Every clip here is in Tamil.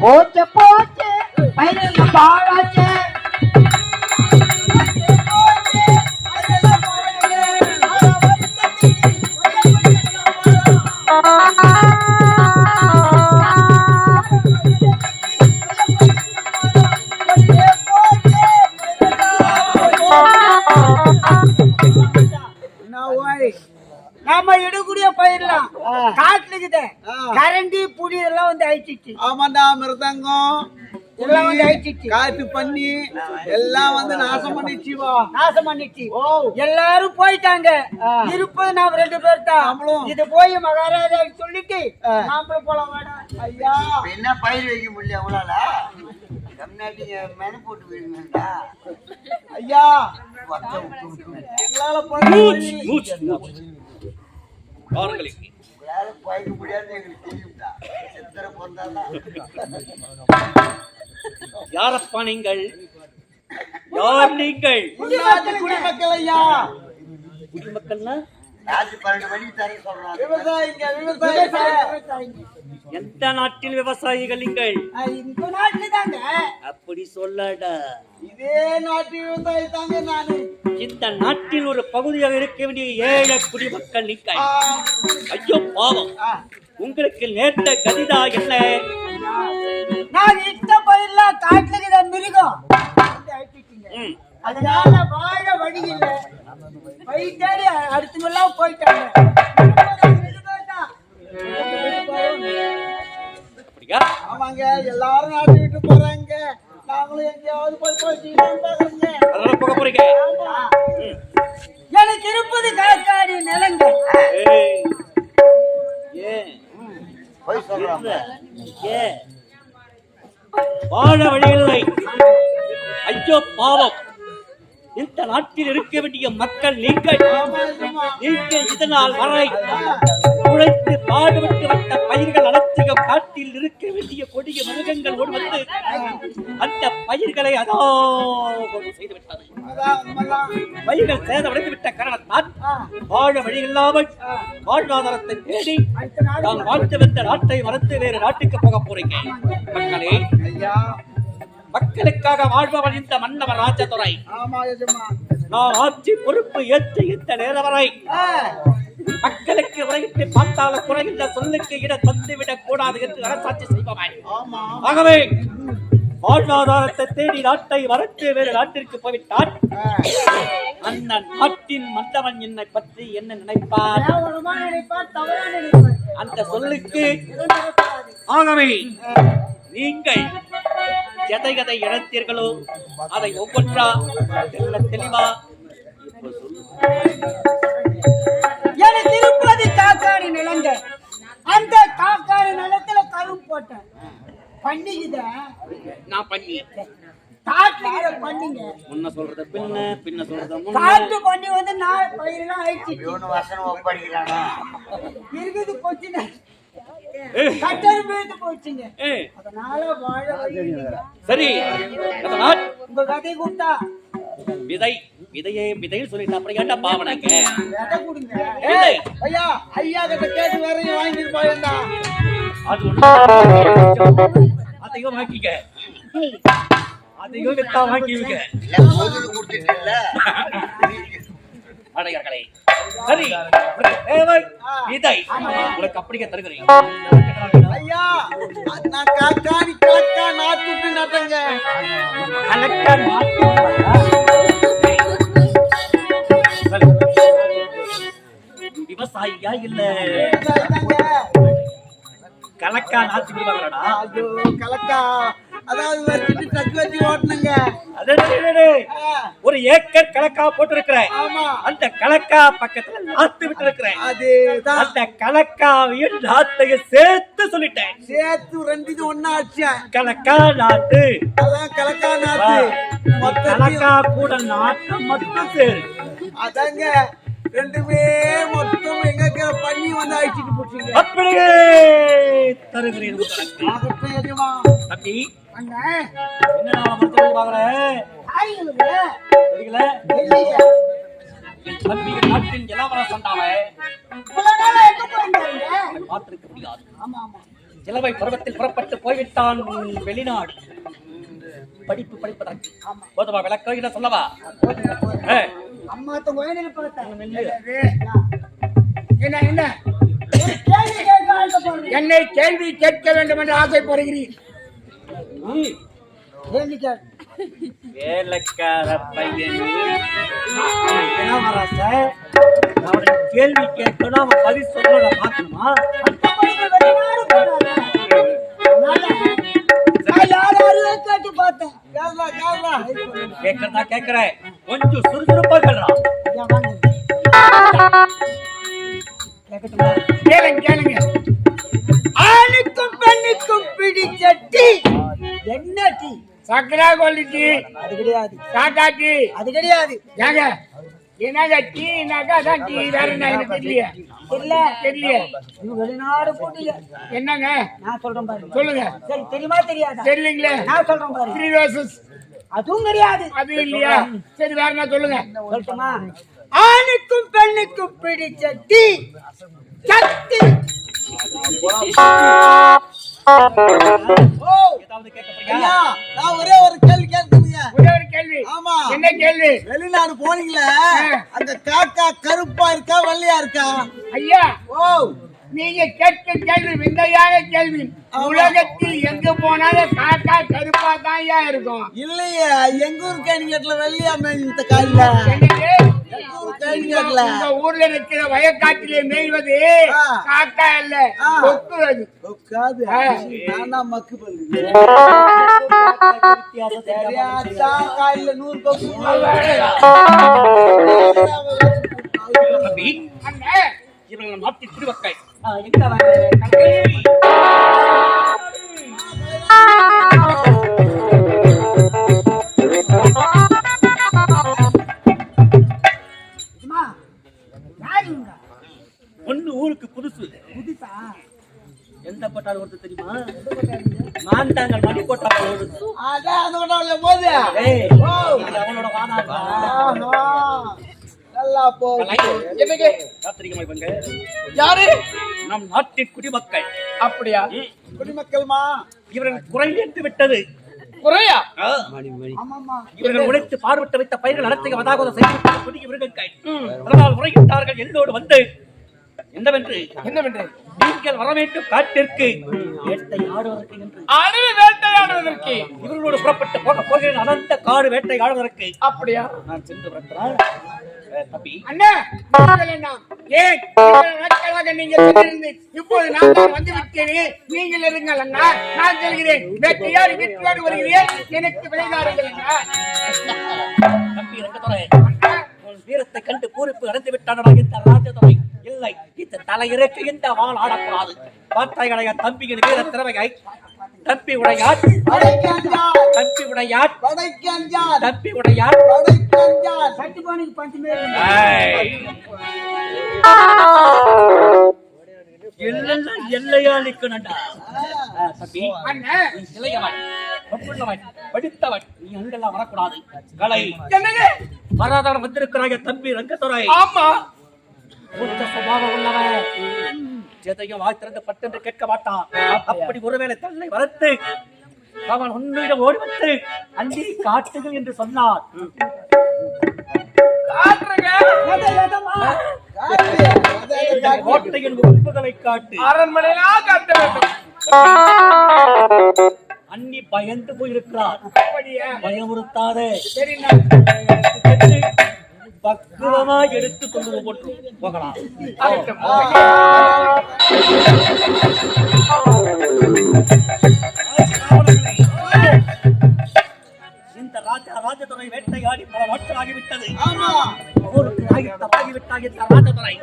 போச்சு போச்சு எல்லாம் வந்து அழிச்சிச்சு. ஆமாண்டா மிருதங்கம் எல்லாம் வந்து அழிச்சிச்சு. காட்டு பண்ணி எல்லாம் வந்து நாசம் பண்ணிச்சு வா. நாசம் பண்ணிச்சு. ஓ. எல்லாரும் போயிட்டாங்க. இருப்பது நாம ரெண்டு பேர் தான். இது போய் மகாராஜா சொல்லிட்டு நாமளும் போலாம் ஐயா. என்ன பயிர் வைக்க முடியல உங்களால? தமிழ்நாட்டுக்கு மெனு போட்டு போயிருந்தா ஐயா. எங்களால யாரும் பயிக்க முடியாதுன்னு எங்களுக்கு தெரியும்டா. செத்தர பிறந்தாதான். யாரப்பா நீங்கள் யார் நீங்கள்? குடிமக்கள் ஐயா. குடிமக்கள்னா? பன்னெண்டு மணிக்கு தர சொல்றாங்க. விவசாயிங்க விவசாயிங்க. எந்த நாட்டில் விவசாயிகள் நீங்கள்? இந்த நாட்டுல தாங்க. அப்படி சொல்லடா. இதே நாட்டு விவசாயி தாங்க நானு. இந்த நாட்டில் ஒரு பகுதியாக இருக்க வேண்டிய ஏழை குடிமக்கள் நீங்கள். ஐயோ பாவம். உங்களுக்கு நேர்த்த கதிதா என்ன? வாழ வழியில்லை. ஐயோ பாவம். இந்த நாட்டில் இருக்க வேண்டிய மக்கள் நீங்கள். நீங்கள் இதனால் வரை உழைத்து பாடுபட்டு வந்த பயிர்கள் அனைத்தையும் காட்டில் இருக்க வேண்டிய கொடிய மிருகங்கள் வந்து அந்த பயிர்களை அதாவது செய்து விட்டது. அதான் உண்மைதான் பயிர்கள் சேதமடைந்து விட்ட காரணத்தால் வாழ வழி இல்லாமல் வாழ்வாதாரத்தை தேடி நான் வாழ்த்து வந்த நாட்டை மறந்து வேறு நாட்டுக்கு போக போறீங்க. மக்களே மக்களுக்காக வாழ்பவன் இந்த மன்னவர் ராஜதுரை. நான் ஆட்சி பொறுப்பு ஏற்று இந்த நேரம் வரை மக்களுக்கு உரையிட்டு பார்த்தால குறைகின்ற சொல்லுக்கு இட தந்துவிடக் கூடாது என்று அரசாட்சி செய்பவன். ஆமா. ஆகவே வாழ்வாதாரத்தை தேடி நாட்டை மறந்து வேறு நாட்டிற்கு போய்விட்டால் அந்த நாட்டின் மன்னவன் என்னை பற்றி என்ன நினைப்பார்? அந்த சொல்லுக்கு. ஆகவே நீங்கள் எதை எதை இழந்தீர்களோ அதை ஒவ்வொன்றா தெல்ல தெளிவா இப்ப சொல்லு. எனக்கு இருப்பது காக்காடி நிலங்கள் அந்த காக்காடி நிலத்துல கரும் போட்டேன். பண்ணிக்குத? நான் பண்ணி காட்டுல பண்ணிங்க. முன்ன சொல்றத பின்ன பின்ன சொல்றத முன்ன. காட்டு பண்ணி வந்து நான் பயிரெல்லாம் அழிச்சிட்டு. இவனு வசனம் ஒப்படைக்கிறானா? இருக்குது ஏய், கட்டர் போச்சுங்க. அதனால வாழ. சரி அதனால் உங்க கதை கொடுத்தா. விதை விதையே விதைன்னு சொல்லிட்டு அப்புறம் ஏன்டா கொடுங்க. ஐயா ஐயா கிட்ட கேட்டு வேறையும் வாங்கிட்டு போயிருந்தா? அது ஒண்ணு. அதையும் வாங்கிக்க. அதையும் வித்தா அடையார்களே. சரி. உனக்கு தேவை விதை உனக்கு அப்படியே தருகிறேன். ஐயா நான் காக்காடி காக்கா நாட்டுட்டு நட்டங்க கலக்க நாட்டு விவசாயியா இல்ல? கலக்கா நாத்து விடுவாங்கடா ஐயோ கலக்கா. அதாவது வச்சுட்டு டக்கு வச்சு ஓட்டணுங்க. ஒரு ஏக்கர் கலக்கா போட்டிருக்கிறேன். அந்த கலக்கா பக்கத்துல நாத்து விட்டு இருக்கிறேன் அந்த கலக்காவையும் நாத்தையும் சேர்த்து சொல்லிட்டேன். சேர்த்து ரெண்டு ஒன்னா அடிச்சேன் கலக்கா நாட்டு அதான் கலக்கா நாட்டு மொத்தத்தையும் கலக்கா கூட நாட்டு மட்டும் சேரு. அதாங்க ரெண்டுமே மொத்தம் எங்க பண்ணி வந்து அழிச்சிட்டு போச்சுங்க. அப்படியே தருகிறேன். தம்பி. இளவை பருவத்தில் புறப்பட்டு போய்விட்டான் வெளிநாடு. படிப்பு படிப்பதற்கு. போதுமா விளக்கம் சொல்லவா? அம்மா கோயிலில். என்ன என்ன. என்னை கேள்வி கேட்க வேண்டும் என்று ஆசைப்படுகிறீர். வேலைக்கார பையன் இளவரச கேள்வி கேட்கணும் அவன் பதில் சொல்றத பார்க்கணுமா கேட்கறதா கேட்கிறேன் கொஞ்சம் சுறுசுறுப்பா கேள்றான் என்ன டீ சக்கரா கொல்லிச்சு அது கிடையாது. டாடா டீ அது கிடையாது. ஏங்க என்னங்க டீனாக்கா அதான் டீ? வேற என்ன எனக்கு தெரியல. இல்ல தெரியல இது வெளிநாடு போட்டில என்னங்க? நான் சொல்றேன் பாருங்க சொல்லுங்க. சரி தெரியுமா தெரியாதா? தெரியலீங்களே. நான் சொல்றேன் பாருங்க த்ரீ ரோசஸ் அதுவும் கிடையாது. அது இல்லையா? சரி வேற என்ன சொல்லுங்க? சொல்லட்டுமா? ஆணுக்கும் பெண்ணுக்கும் பிடிச்ச டீ. சக்தி? நான் ஒரே ஒரு கேள்வி கேட்குறீங்க ஒரே ஒரு கேள்வி. ஆமா. என்ன கேள்வி? வெளிநாடு போனீங்களே அந்த காக்கா கருப்பா இருக்கா வெள்ளையா இருக்கா? ஐயா ஓ. நீங்க கேட்க கேள்வி விந்தையான கேள்வி. உலகத்தில் எங்க போனாலும் காக்கா கருப்பா தான் இருக்கும். இல்லையே எங்க ஊர் கேணிக்கட்டுல வெள்ளையா மேய்ந்த காலில ஊர்ல இருக்கிற வயக்காட்டிலே மேய்வது. காக்கா இல்ல. கொக்கு உட்காது ஆ. நானா மக்கு பண்ணு காலில நூறு கொக்கு. குடிமக்கள் ஆ, எங்க போட்டாலும் ஒருத்தர் தெரியுமா? மணி அதான் அந்த போது அவனோட. ஆஹா. நல்லா போ. என்னங்க யாரு? நம் நாட்டின் குடிமக்கள். அப்படியா? குடிமக்கள்மா? இவர்கள் குறைந்து விட்டது. குறையா? இவர்கள் உழைத்து பார்விட்டு வைத்த பயிர்கள் நடத்திய வதாகத செய்து குடிக்க விருகங்கள் அதனால் முறையிட்டார்கள் என்னோடு வந்து. என்னவென்று? என்னவென்று? நீங்கள் வர வேண்டும் காட்டிற்கு வேட்டையாடுவதற்கு. இவர்களோடு புறப்பட்டு போக போகிறேன். அனந்த காடு வேட்டை ஆடுவதற்கு அப்படியா? நான் சென்று வரத்தால் தம்பி. அண்ணா நீங்கள் என்ன? ஏன் இவ்வளவு நாட்களாக நீங்க சென்றிருந்து இப்போது நான் தான் வந்து விட்டேன் நீங்கள் இருங்கள் அண்ணா. நான் செல்கிறேன். வேட்டையாடி வீட்டுக்காடு வருகிறேன். எனக்கு விளையாடுங்கள் அண்ணா. தம்பி உன் வீரத்தை கண்டு பூரிப்பு அடைந்து விட்டானடா இந்த ராஜதுறை தலையிறக்கு இந்த வாள் ஆடக்கூடாது. வார்த்தைகளைய தம்பியின் வீர திறமையை தம்பி உடையார் தம்பி உடையார் தம்பி உடையார். எல்லாம் எல்லையா நிக்கணும்டா தம்பி இளையவன் படித்தவன் நீ அங்கெல்லாம் வரக்கூடாது. கலை. வராதவன் வந்திருக்கிறாய தம்பி ரங்கத்துறை. ஆமா. உச்ச சுபாவம் உள்ளவன் எதையும் வாய் திறந்து பட்டென்று கேட்க மாட்டான். அப்படி ஒருவேளை தன்னை வளர்த்து அவன் உன்னிடம் ஓடி வந்து அண்டி காட்டுகள் என்று சொன்னார். கோட்டையின் உறுப்புகளை காட்டு. அரண்மனையிலாம் காட்ட வேண்டும். அண்ணி பயந்து போயிருக்கிறார். பயமுறுத்தாதே. சரி பக்குவமா எடுத்து கொண்டு போட்டு போகலாம். இந்த ராஜா ராஜதுறை வேட்டையாடி பல இந்த ராஜதுறை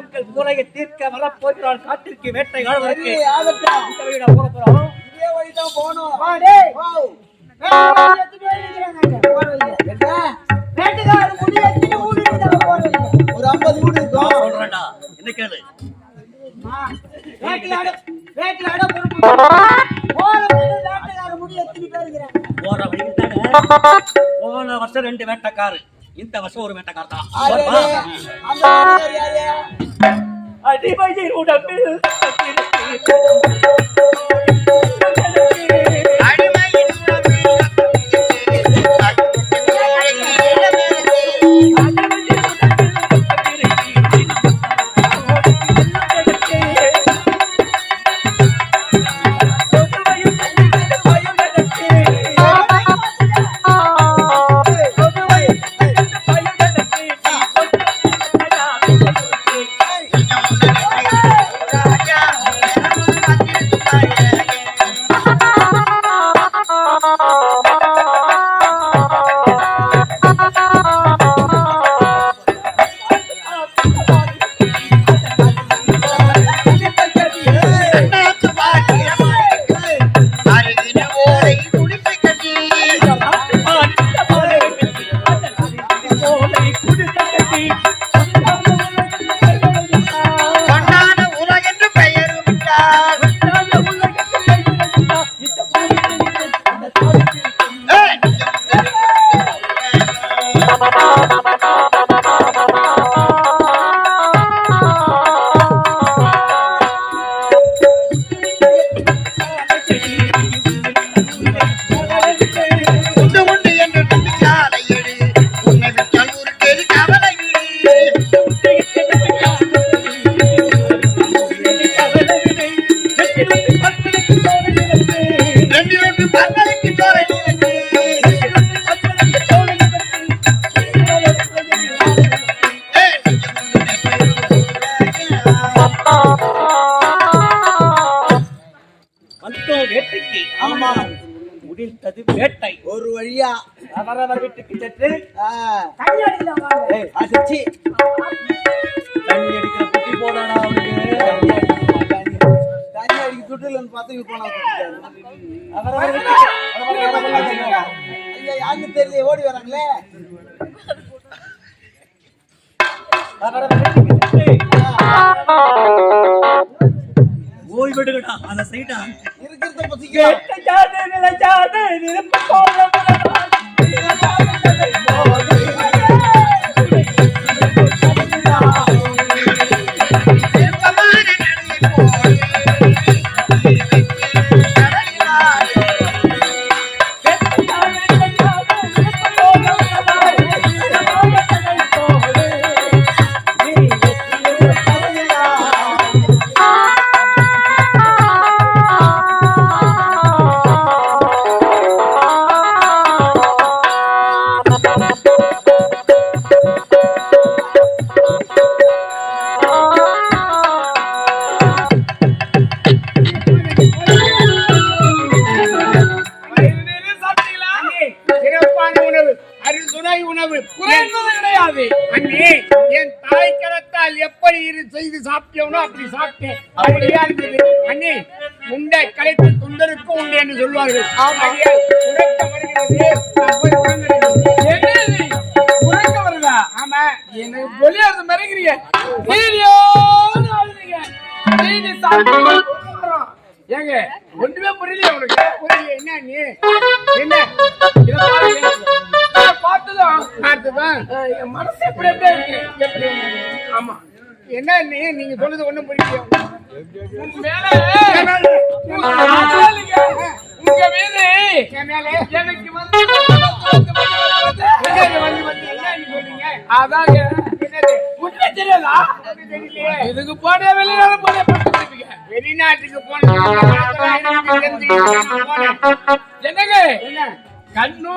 உங்கள் குறையை தீர்க்க வரப்போகிறாள் காட்டிற்கு வேட்டையாடுவதற்கு. இந்த போக போறோம். இதே வழிதான் போகணும். வா டேய் ஓ, வேட்டைக்காரன் எடுத்துட்டு போயிருக்கிறாங்க போற வழியில. என்ன வேட்டைக்காரன் முடி எடுத்துட்டு ஊருக்கு தான் போற வழியில. ஒரு ஐம்பது வீடு இருக்கும் சொல்றேன்டா என்ன கேளு வேட்டையாட வேட்டையாட பொறுப்பு போற வழியில் போன வருஷம் ரெண்டு வேட்டைக்காரு இந்த வருஷம் ஒரு வேட்டைக்கார் தான் அது வருமா? அந்த வேலைக்காரி யாரு? அடிமையின் உடம்பில் வேட்டைக்கு ஆமா முடிந்தது வேட்டை. ஒரு வழியா. அவரவர் வீட்டுக்கு சென்று ஆ, தண்ணி அடிக்கிற புத்தி போதானா அவனுக்கு. தண்ணி அடிக்க துட்டுலன்னு பார்த்து போனா. ஐயா, தெரியல ஓடி வராங்களே. ஓய்வெடுக்கடா. அந்த சைடா. இருக்கிறத பசிக்கலாம் அண்ணே உண்டை கலைத்து துண்டருக்கும் உண்டு என்று சொல்வார்கள். உறக்கம் வருகிறது. வருதா? ஆமா. எனக்கு வெளியாவது மறைக்கிறீங்க. ஏங்க ஒண்ணுமே புரியல உனக்கு புரியல, என்ன நீ? என்ன? பார்த்ததும் பார்த்துதான் அஹ், என் மனசு எப்படி எப்படியே இருக்கு. எப்படி? ஆமா. என்ன நீ? நீங்க சொல்றது ஒண்ணும் புரியல உங்க மீது எனக்கு வந்து அதாங்க. உண்மை தெரியாதா இதுக்கு போன வெளிநாடு போன வெளிநாட்டுக்கு போனேன். என்னங்க? என்ன? கண்ணு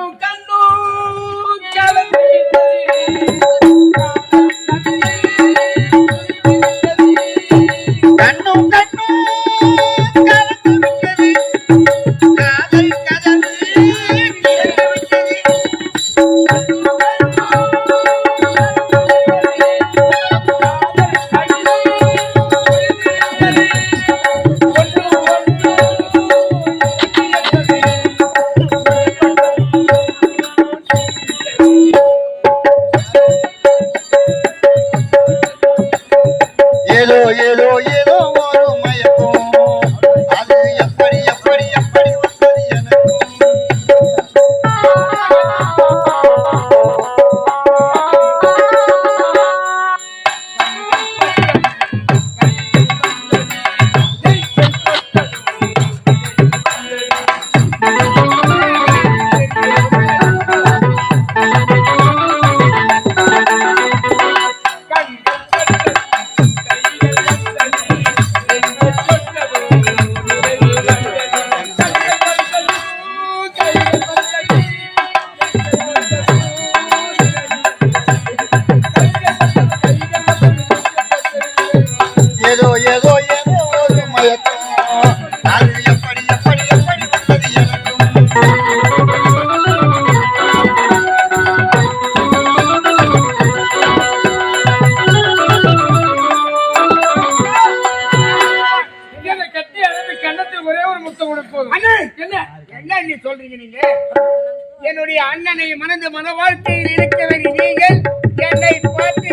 என்ன? நீ சொல்றீங்க நீங்க? என்னுடைய அண்ணனை மணந்து மன வாழ்க்கையில் இருக்கவரி நீங்கள் என்னை பார்த்து